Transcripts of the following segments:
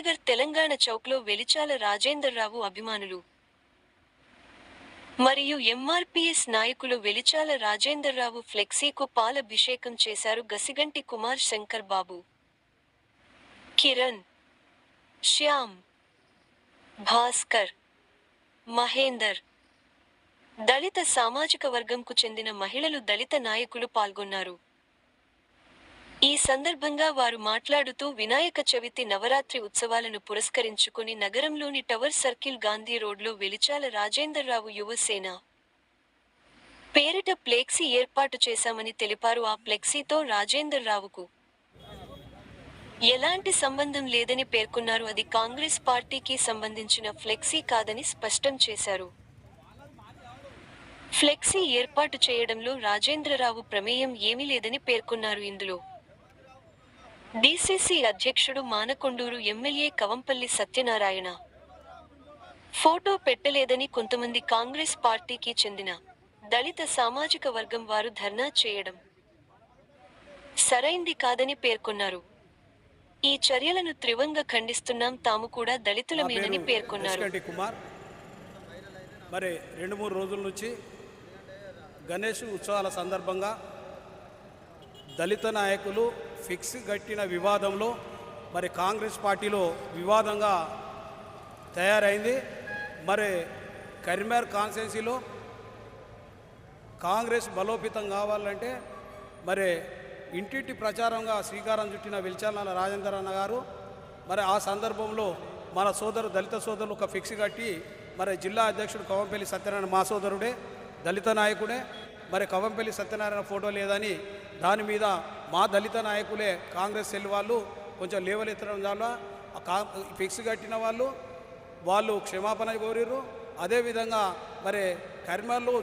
తెలంగాణ చౌక్లో వెలిచాల రాజేందర్రావు అభిమానులు. మరియు ఎంఆర్పీఎస్ నాయకులు వెలిచాల రాజేందర్రావు ఫ్లెక్సీకు పాలభిషేకం చేశారు గసిగంటి కుమార్ శంకర్ బాబు. కిరణ్ శ్యామ్ భాస్కర్ మహేందర్. దళిత సామాజిక వర్గంకు చెందిన మహిళలు దళిత నాయకులు పాల్గొన్నారు. ఈ సందర్భంగా వారు మాట్లాడుతూ వినాయక చవితి నవరాత్రి ఉత్సవాలను పురస్కరించుకుని నగరంలోని టవర్ సర్కిల్ గాంధీ రోడ్లో వెలిచాల రాజేందర్రావు యువసేన. పేరిట ఫ్లెక్సీ ఏర్పాటు చేశామని తెలిపారు ఆ ఫ్లెక్సీతో రాజేందర్రావుకు. ఎలాంటి సంబంధం లేదని పేర్కొన్నారు అది కాంగ్రెస్ పార్టీకి సంబంధించిన ఫ్లెక్సీ కాదని స్పష్టం చేశారు. ఫ్లెక్సీ ఏర్పాటు చేయడంలో రాజేంద్రరావు ప్రమేయం ఏమీ లేదని పేర్కొన్నారు ఇందులో. డీసీసీ అధ్యక్షుడు మానకొండూరు ఎమ్మెల్యే కవంపల్లి సత్యనారాయణ. ఫోటో పెట్టలేదని కొంతమంది కాంగ్రెస్ పార్టీకి చెందిన దళిత సామాజిక వర్గం వారు ధర్నా చేయడం సరైంది కాదని పేర్కొన్నారు. ఈ చర్యలను త్రివంగా ఖండిస్తున్నాం తాము కూడా దళితులమేనని పేర్కొన్నారు. కుమార్. మరి రెండు మూడు రోజుల నుంచి గణేష్ ఉత్సవాల సందర్భంగా దళిత నాయకులు ఫిక్స్ కట్టిన వివాదంలో మరి కాంగ్రెస్ పార్టీలో వివాదంగా తయారైంది. మరి కరీంనగర్ కాన్స్టిట్యున్సీలో కాంగ్రెస్ బలోపేతం కావాలంటే మరి ఇంటింటి ప్రచారంగా శ్రీకారం చుట్టిన వెల్చాల రాజేందర్ అన్న గారు మరి ఆ సందర్భంలో మన సోదరు దళిత సోదరులు ఒక ఫిక్స్ కట్టి మరి జిల్లా అధ్యక్షుడు కవంపల్లి సత్యనారాయణ మా సోదరుడే దళిత నాయకుడే మరి కవంపల్లి సత్యనారాయణ ఫోటో లేదని దాని మీద మా దళిత నాయకులే కాంగ్రెస్ సెల్ వాళ్ళు కొంచెం లేవలెత్తడం ద్వారా కా ఫిక్స్ కట్టిన వాళ్ళు వాళ్ళు క్షమాపణ కోరిర్రు. అదేవిధంగా మరి కరీంనగర్లో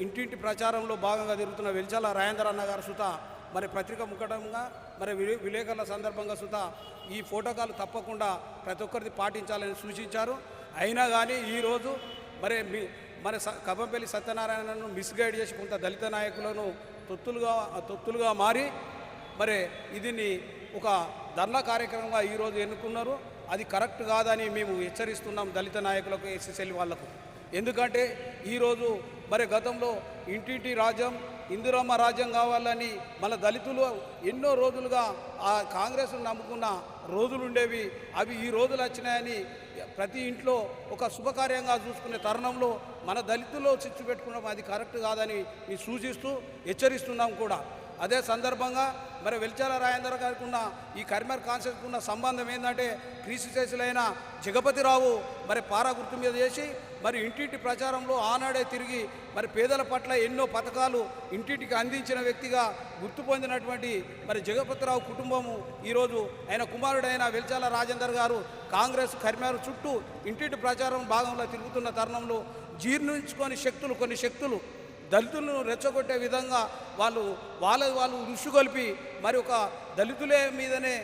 ఇంటింటి ప్రచారంలో భాగంగా తిరుగుతున్న వెల్చాల రాజేంద్ర అన్న గారు సుత మరి పత్రిక ముఖటంగా మరి విలే- విలేకరుల సందర్భంగా సుత ఈ ఫోటోకాలు తప్పకుండా ప్రతి ఒక్కరిది పాటించాలని సూచించారు. అయినా కానీ ఈరోజు మరి మీ మన స- కబంపల్లి సత్యనారాయణను మిస్గైడ్ చేసి కొంత దళిత నాయకులను తొత్తులుగా తొత్తులుగా మారి మరి ఇదిని ఒక ధర్నా కార్యక్రమంగా ఈరోజు ఎన్నుకున్నారు. అది కరెక్ట్ కాదని మేము హెచ్చరిస్తున్నాం దళిత నాయకులకు ఎస్ఎస్ఎల్ వాళ్ళకు ఎందుకంటే ఈరోజు మరి గతంలో ఇంటింటి రాజ్యం ఇందిరమ్మ రాజ్యం కావాలని మన దళితులు ఎన్నో రోజులుగా ఆ కాంగ్రెస్ను నమ్ముకున్న రోజులు ఉండేవి అవి ఈ రోజులు వచ్చినాయని ప్రతి ఇంట్లో ఒక శుభకార్యంగా చూసుకునే తరుణంలో మన దళితుల్లో చిచ్చు పెట్టుకోవడం అది కరెక్ట్ కాదని సూచిస్తూ హెచ్చరిస్తున్నాం కూడా. అదే సందర్భంగా మరి వెల్చాల రాజేందర్ గారికి ఉన్న ఈ కరీంనగర్ కాన్సెప్ట్కి ఉన్న సంబంధం ఏంటంటే క్రీస్తు చేసులైన జగపతిరావు మరి పారా గుర్తు మీద చేసి మరి ఇంటింటి ప్రచారంలో ఆనాడే తిరిగి మరి పేదల పట్ల ఎన్నో పథకాలు ఇంటింటికి అందించిన వ్యక్తిగా గుర్తు పొందినటువంటి మరి జగపతిరావు కుటుంబము ఈరోజు ఆయన కుమారుడైన వెల్చాల రాజేందర్ గారు కాంగ్రెస్ కరీంనగర్ చుట్టూ ఇంటింటి ప్రచారం భాగంలో తిరుగుతున్న తరుణంలో జీర్ణించుకొని శక్తులు కొన్ని శక్తులు దళితులను రెచ్చగొట్టే విధంగా వాళ్ళు వాళ్ళ వాళ్ళు ఉరుషుగొల్పి మరి ఒక దళితులే మీదనే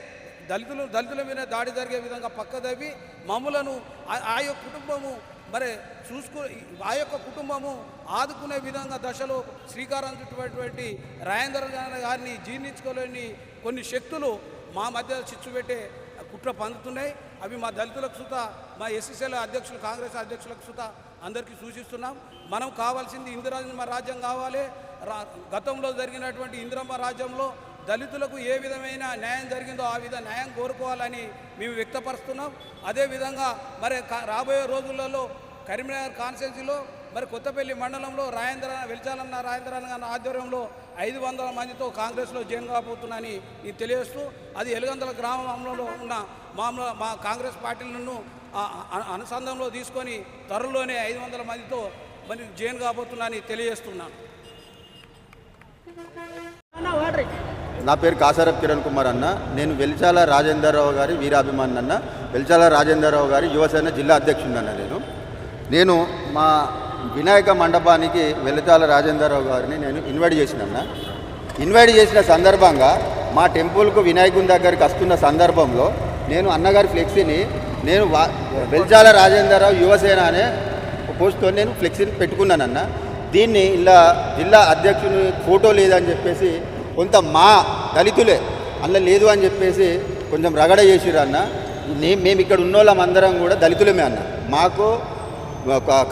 దళితులు దళితుల మీద దాడి జరిగే విధంగా పక్కదవి మమ్ములను ఆ- ఆ యొక్క కుటుంబము మరి చూసుకో ఆ యొక్క కుటుంబము ఆదుకునే విధంగా దశలో శ్రీకారం చుట్టుబడినటువంటి రాయేంద్ర గారిని జీర్ణించుకోలేని కొన్ని శక్తులు మా మధ్య చిచ్చు పెట్టే కుట్ర పందుతున్నాయి. అవి మా దళితులకు సుత మా ఎస్సీసీల అధ్యక్షులు కాంగ్రెస్ అధ్యక్షులకు సుత అందరికీ సూచిస్తున్నాం. మనం కావాల్సింది ఇందిరమ్మ రాజ్యం కావాలి. రా గతంలో జరిగినటువంటి ఇందిరమ్మ రాజ్యంలో దళితులకు ఏ విధమైన న్యాయం జరిగిందో ఆ విధ న్యాయం కోరుకోవాలని మేము వ్యక్తపరుస్తున్నాం. అదేవిధంగా మరి రాబోయే రోజులలో కరీంనగర్ కాన్స్టిట్యున్సీలో మరి కొత్తపల్లి మండలంలో రాయంద్ర వెలిచాలన్న రాజేంద్ర ఆధ్వర్యంలో ఐదు వందల మందితో కాంగ్రెస్లో జైన్ కాబోతున్నానని నేను తెలియజేస్తూ అది ఎలుగందల గ్రామంలో ఉన్న మామూలు మా కాంగ్రెస్ పార్టీలను అనుసంధానంలో తీసుకొని త్వరలోనే ఐదు వందల మందితో మరి జైన్ కాబోతున్నానని తెలియజేస్తున్నాను. నా పేరు కాసారప్ కిరణ్ కుమార్ అన్న. నేను వెలిచాల రాజేందర్రావు గారి వీరాభిమాని అన్న. వెలిచాల రాజేందర్రావు గారి యువసేన జిల్లా అధ్యక్షుడు అన్న నేను. నేను మా వినాయక మండపానికి వెలిచాల రాజేందర్రావు గారిని నేను ఇన్వైట్ చేసిన. అన్న ఇన్వైట్ చేసిన సందర్భంగా మా టెంపుల్కు వినాయకుని దగ్గరికి వస్తున్న సందర్భంలో నేను అన్నగారి ఫ్లెక్సీని నేను వా వెలిచాల రాజేందర్రావు యువసేన అనే పోస్ట్తో నేను ఫ్లెక్సీని పెట్టుకున్నానన్న దీన్ని ఇలా జిల్లా అధ్యక్షుని ఫోటో లేదని చెప్పేసి కొంత మా దళితులే అందులో లేదు అని చెప్పేసి కొంచెం రగడ చేసిర్రు అన్న. మేము ఇక్కడ ఉన్న వాళ్ళం అందరం కూడా దళితులమే అన్న. మాకు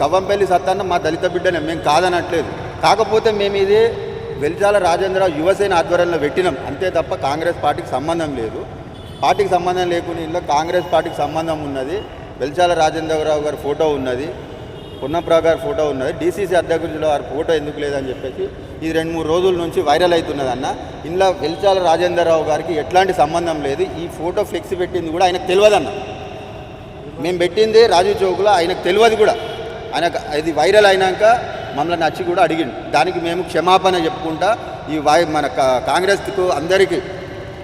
కవ్వంపల్లి సత్తాన్న మా దళిత బిడ్డనే మేము కాదనట్లేదు. కాకపోతే మేము ఇది వెలిచాల రాజేంద్ర యువసేన ఆధ్వర్యంలో పెట్టినాం. అంతే తప్ప కాంగ్రెస్ పార్టీకి సంబంధం లేదు. పార్టీకి సంబంధం లేకుండా ఇందులో కాంగ్రెస్ పార్టీకి సంబంధం ఉన్నది. వెలిచాల రాజేంద్రరావు గారి ఫోటో ఉన్నది. పున్నప్రావు గారి ఫోటో ఉన్నది. డీసీసీ అధ్యక్షులు వారి ఫోటో ఎందుకు లేదని చెప్పేసి ఇది రెండు మూడు రోజుల నుంచి వైరల్ అవుతున్నది అన్న. ఇందులో వెలిచాల రాజేంద్రరావు గారికి ఎట్లాంటి సంబంధం లేదు. ఈ ఫోటో ఫ్లెక్స్ పెట్టింది కూడా ఆయనకు తెలియదన్న. మేము పెట్టింది రాజీవ్ చౌక్లో ఆయనకు తెలియదు కూడా. ఆయన ఇది వైరల్ అయినాక మమ్మల్ని నచ్చి కూడా అడిగిండు. దానికి మేము క్షమాపణ చెప్పుకుంటా ఈ వాయి మన కా- కాంగ్రెస్కు అందరికీ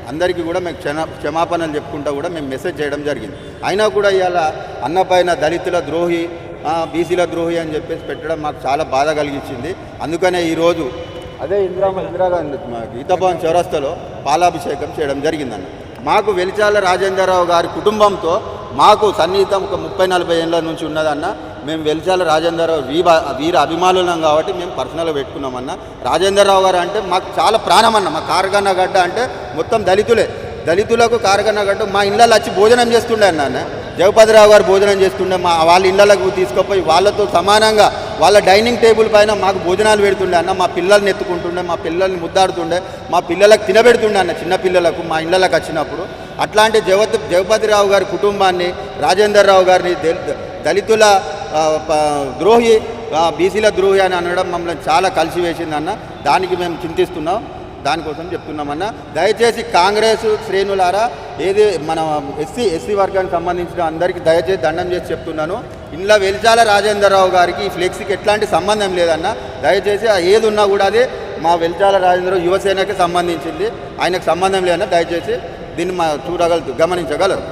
అందరికీ కూడా మేము క్షమా క్షమాపణలు చెప్పుకుంటా కూడా మేము మెసేజ్ చేయడం జరిగింది. అయినా కూడా ఇవాళ అన్నపైన దళితుల ద్రోహి బీసీల ద్రోహి అని చెప్పేసి పెట్టడం మాకు చాలా బాధ కలిగించింది. అందుకనే ఈరోజు అదే ఇందిరా ఇందిరాగాంధీ మా గీతాభవన్ చౌరస్తాలో పాలాభిషేకం చేయడం జరిగిందన్న. మాకు వెలిచాల రాజేంద్రరావు గారి కుటుంబంతో మాకు సన్నిహితం ఒక ముప్పై నలభై ఏళ్ళ నుంచి ఉన్నదన్న మేము వెలిచాల రాజేంద్రరావు వీర వీర అభిమానులం కాబట్టి మేము పర్సనల్గా పెట్టుకున్నామన్న రాజేంద్రరావు గారు అంటే మాకు చాలా ప్రాణం అన్న. మా కారగన్న గడ్డ అంటే మొత్తం దళితులే. దళితులకు కారగన్న గడ్డ మా ఇళ్ళలో వచ్చి భోజనం చేస్తుండే అన్న జగపతిరావు గారు భోజనం చేస్తుండే. మా వాళ్ళ ఇళ్ళకు తీసుకుపోయి వాళ్ళతో సమానంగా వాళ్ళ డైనింగ్ టేబుల్ పైన మాకు భోజనాలు పెడుతుండే అన్న. మా పిల్లల్ని ఎత్తుకుంటుండే మా పిల్లల్ని ముద్దాడుతుండే మా పిల్లలకు తినబెడుతుండే అన్న చిన్న పిల్లలకు మా ఇళ్ళకి వచ్చినప్పుడు. అట్లాంటి జగత్ జగపతిరావు గారి కుటుంబాన్ని రాజేందర్ రావు గారిని దళితుల ద్రోహి బీసీల ద్రోహి అని అనడం మమ్మల్ని చాలా కలిసివేసింది అన్న. దానికి మేము చింతిస్తున్నాం. దానికోసం చెప్తున్నామన్న దయచేసి కాంగ్రెస్ శ్రేణులారా ఏది మన ఎస్సీ ఎస్సీ వర్గానికి సంబంధించిన అందరికీ దయచేసి దండం చేసి చెప్తున్నాను. ఇంట్లో వెలిచాల రాజేంద్రరావు గారికి ఈ ఫ్లెక్సీకి ఎట్లాంటి సంబంధం లేదన్న. దయచేసి ఏది ఉన్నా కూడా అది మా వెలిచాల రాజేంద్రరావు యువసేనకి సంబంధించింది. ఆయనకు సంబంధం లేదన్న. దయచేసి దీన్ని మా చూడగలరు గమనించగలరు.